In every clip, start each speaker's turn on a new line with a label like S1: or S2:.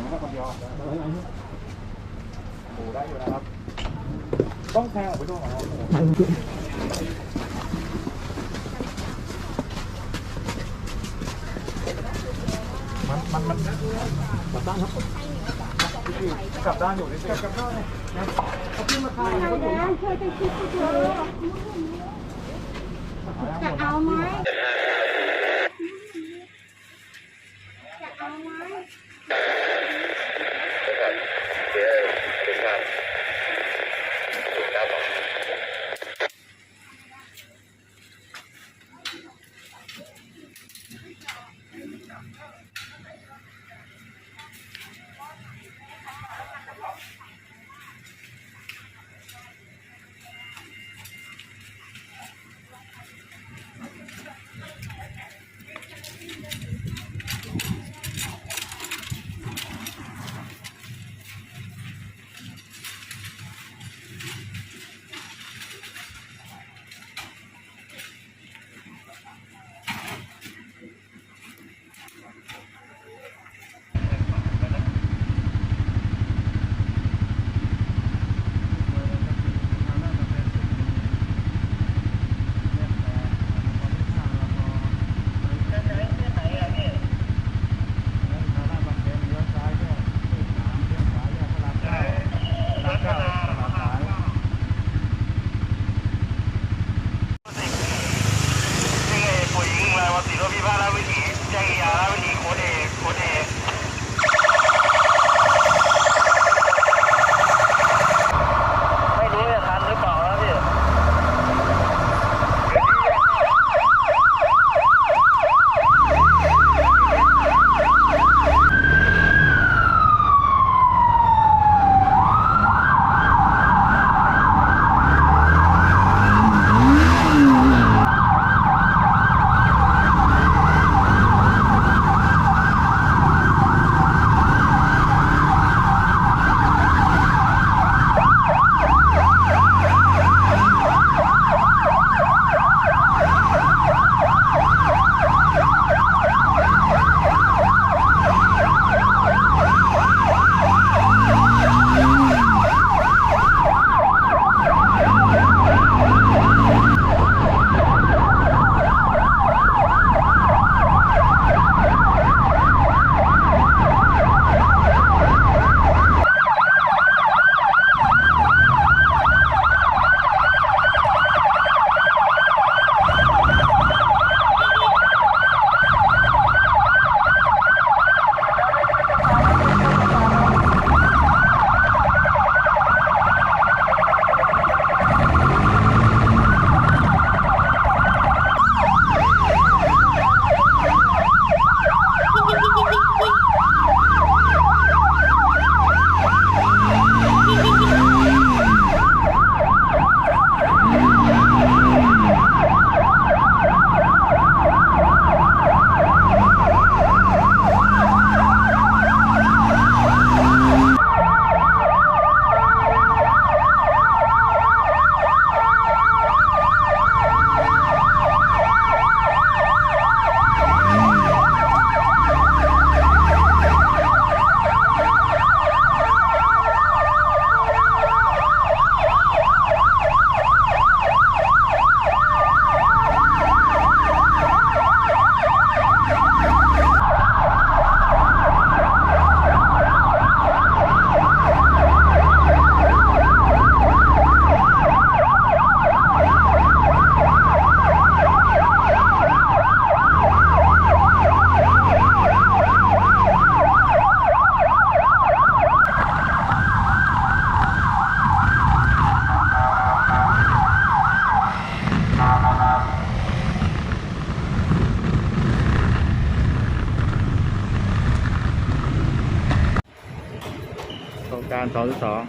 S1: ไหมครับคนเดียวโอ้ได้อยู่นะครับ ต้องแทงออกไปด้วยเหรอมันมันมันกลับด้านครับกลับด้านอยู่นี่สิกลับด้านเลยนะเขาขึ้นมาทายเขาถูก
S2: ช่วยกันคิดดูจะเอาไหม
S3: งการสองสอง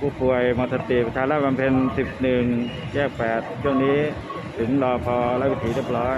S3: ผู้ป่วยมอสติประชาราชบำเพ็ญสิบหนึ่งแยกแปดช่วงนี้ถึงรอพอและวิถีเรียบร้อย